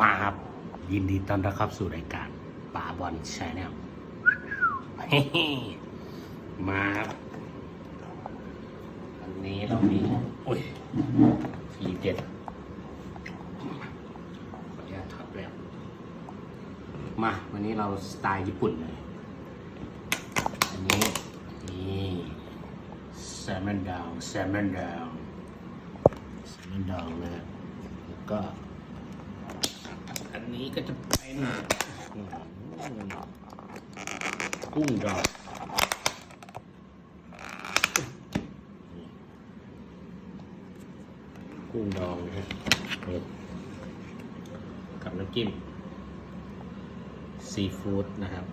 มาครับ ยินดีต้อนรับเข้าสู่รายการป่าบอลชาแนลมาครับวันนี้เรามีโอ้ยทีเด็ดขออนุญาตทับแล้ว มา วันนี้เราสไตล์ญี่ปุ่นเลย อันนี้นี่แซลมอนดาวแซลมอนดาวแซลมอนดาวนะฮะแล้วก็อั นี้ก็จะเป็นกุ้งดองกุ้งดองนะฮะเผ็ดกับน้ำจิ้มซีฟู้ดนะครับ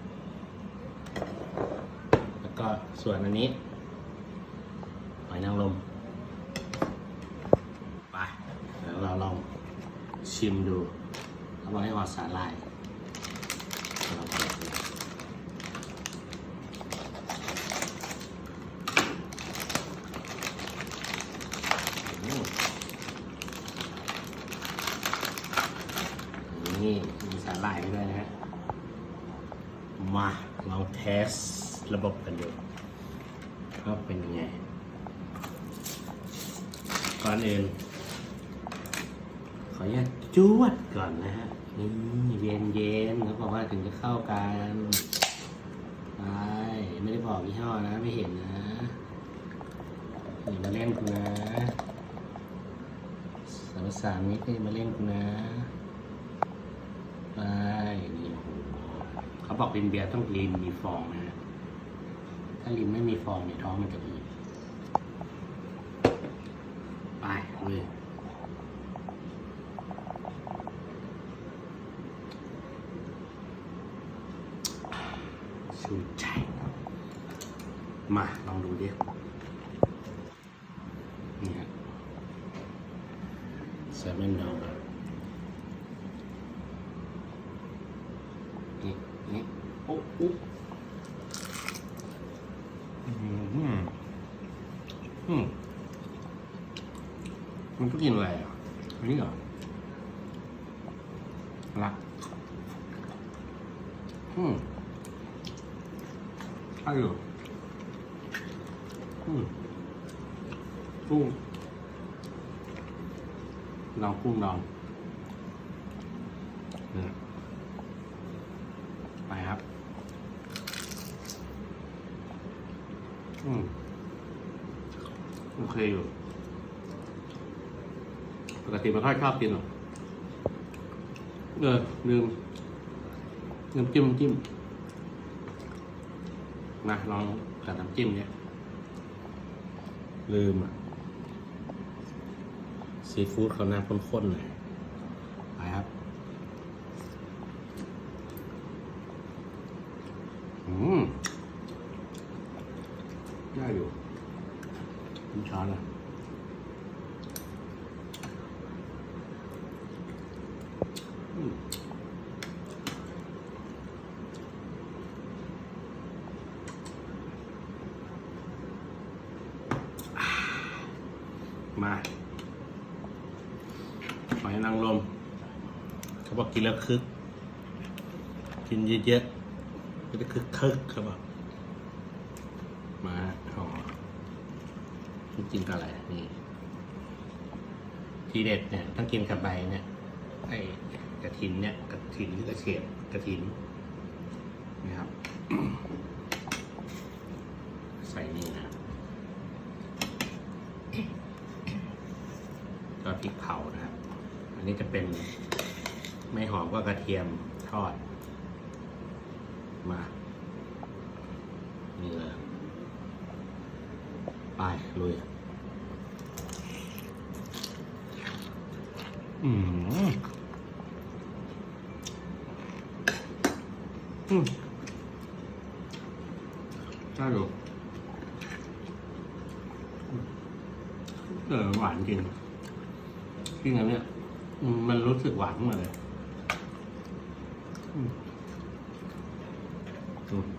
แล้วก็ส่วนอันนี้หอยนางรมไปเดี๋ยวเราลองชิมดู เขาบอกให้ออดสาหร่ายนี่มีสาหร่ายด้วยนะฮะ มาเราเทสระบบกันดูว่าเป็นยังไง ก่อนอื่น ออนุญาตจวดก่อนนะฮะนี่เย็นเย็นเขาบอกว่าถึงจะเข้ากันไปไม่ได้บอกยี่ห้อนะ ไม่เห็นนะอย่ามาเล่นกูนะสาวสามนี้ก็อย่ามาเล่นกูนะไปนี่เขาบอกเป็นเบียร์ต้องลินมีฟองนะถ้าลินไม่มีฟองเนี่ยท้องมันจะอืดไปเลย ชูใจ มาลองดูดินี่ฮะแซลมอนดองนี่นี่โอ้อุ๊บอืมอืมมันก็กินอะไรอะอันนี้เหรอละอืม ใช่อยอืมกุ้งลองกุ้งลองเนี่ยไปครับ อืมโอเคอยู่ ปกติไม่ค่อยชอบกินหรอกเออลืมน้ำจิ้มจิ้ม นะลองกับน้ำจิ้มเนี่ย ลืมอะ ซีฟู้ดเขาน้ำข้นๆหน่อยไปครับอืมได้อยู่คุณช้อนอะอืม มาหอยนางรมเขาบอกกินแล้วคึก กินเยอะๆก็จะคึกคึกครับผมมาห่อจริงๆก็อะไรนี่ทีเด็ดเนี่ยต้องกินกับใบเนี่ยไอ้กระถินเนี่ยกระถินหรือกระเฉดกระถินนะครับ ใส่นี่นะ ก็พริกเผานะครับ อันนี้จะเป็นไม่หอมก็กระเทียมทอด มานี่เลยไปลุยอืมอืมได้อยู่เออหวานจริง จริงอันเนี่ยอืมมันรู้สึกหวานมาเลยอืม